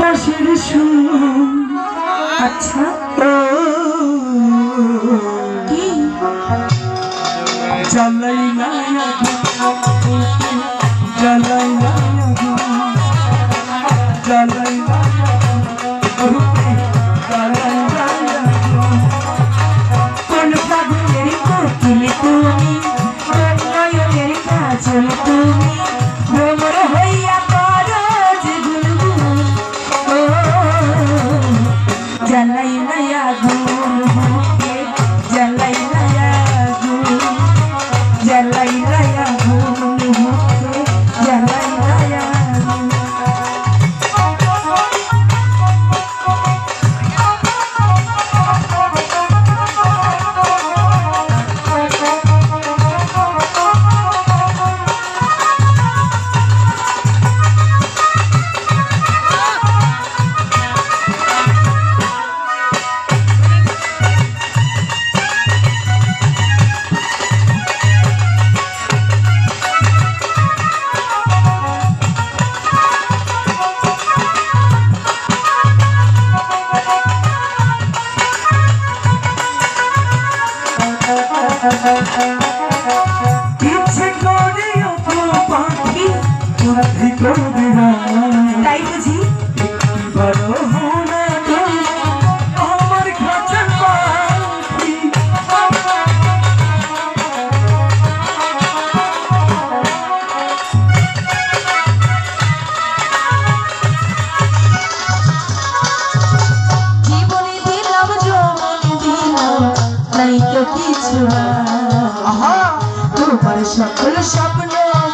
দাসের সুর। আচ্ছা। কি? জ্বালাই না জ্বালাই না জ্বালাই না কোন जलैया दूर हो কিছু তোমার সকল স্বপ্ন